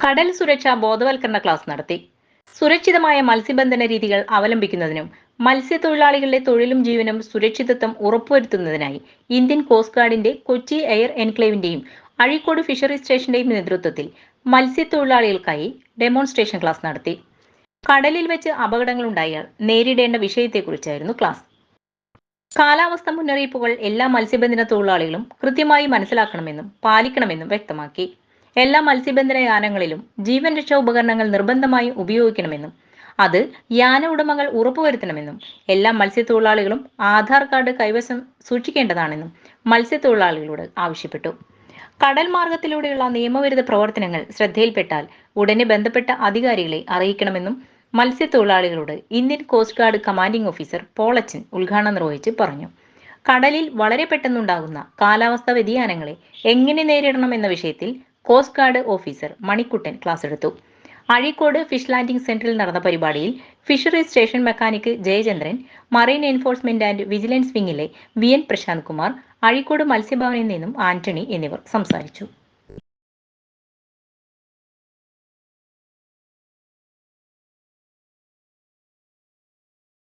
കടൽ സുരക്ഷാ ബോധവൽക്കരണ ക്ലാസ് നടത്തി. സുരക്ഷിതമായ മത്സ്യബന്ധന രീതികൾ അവലംബിക്കുന്നതിനും മത്സ്യത്തൊഴിലാളികളുടെ തൊഴിലും ജീവനും സുരക്ഷിതത്വം ഉറപ്പുവരുത്തുന്നതിനായി ഇന്ത്യൻ കോസ്റ്റ് ഗാർഡിന്റെ കൊച്ചി എയർ എൻക്ലേവിന്റെയും അഴീക്കോട് ഫിഷറി സ്റ്റേഷന്റെയും നേതൃത്വത്തിൽ മത്സ്യത്തൊഴിലാളികൾക്കായി ഡെമോൺസ്ട്രേഷൻ ക്ലാസ് നടത്തി. കടലിൽ വെച്ച് അപകടങ്ങൾ ഉണ്ടായാൽ നേരിടേണ്ട വിഷയത്തെക്കുറിച്ചായിരുന്നു ക്ലാസ്. കാലാവസ്ഥ മുന്നറിയിപ്പുകൾ എല്ലാ മത്സ്യബന്ധന തൊഴിലാളികളും കൃത്യമായി മനസ്സിലാക്കണമെന്നും പാലിക്കണമെന്നും വ്യക്തമാക്കി. എല്ലാ മത്സ്യബന്ധന യാനങ്ങളിലും ജീവൻ രക്ഷാ ഉപകരണങ്ങൾ നിർബന്ധമായും ഉപയോഗിക്കണമെന്നും അത് യാന ഉടമകൾ ഉറപ്പുവരുത്തണമെന്നും എല്ലാ മത്സ്യത്തൊഴിലാളികളും ആധാർ കാർഡ് കൈവശം സൂക്ഷിക്കേണ്ടതാണെന്നും മത്സ്യത്തൊഴിലാളികളോട് ആവശ്യപ്പെട്ടു. കടൽ മാർഗത്തിലൂടെയുള്ള നിയമവിരുദ്ധ പ്രവർത്തനങ്ങൾ ശ്രദ്ധയിൽപ്പെട്ടാൽ ഉടനെ ബന്ധപ്പെട്ട അധികാരികളെ അറിയിക്കണമെന്നും മത്സ്യത്തൊഴിലാളികളോട് Indian coast guard commanding officer Polachan ഉദ്ഘാടനം നിർവഹിച്ച് പറഞ്ഞു. കടലിൽ വളരെ പെട്ടെന്നുണ്ടാകുന്ന കാലാവസ്ഥാ വ്യതിയാനങ്ങളെ എങ്ങനെ നേരിടണം എന്ന വിഷയത്തിൽ coast guard officer Manikuttan class എടുത്തു. അഴീക്കോട് ഫിഷ് ലാൻഡിംഗ് സെന്ററിൽ നടന്ന പരിപാടിയിൽ fisheries station mechanic Jayachandran marine enforcement and vigilance വിങ്ങിലെ V N Prashanth Kumar Azhikode മത്സ്യഭവനിൽ നിന്നും ആന്റണി എന്നിവർ സംസാരിച്ചു.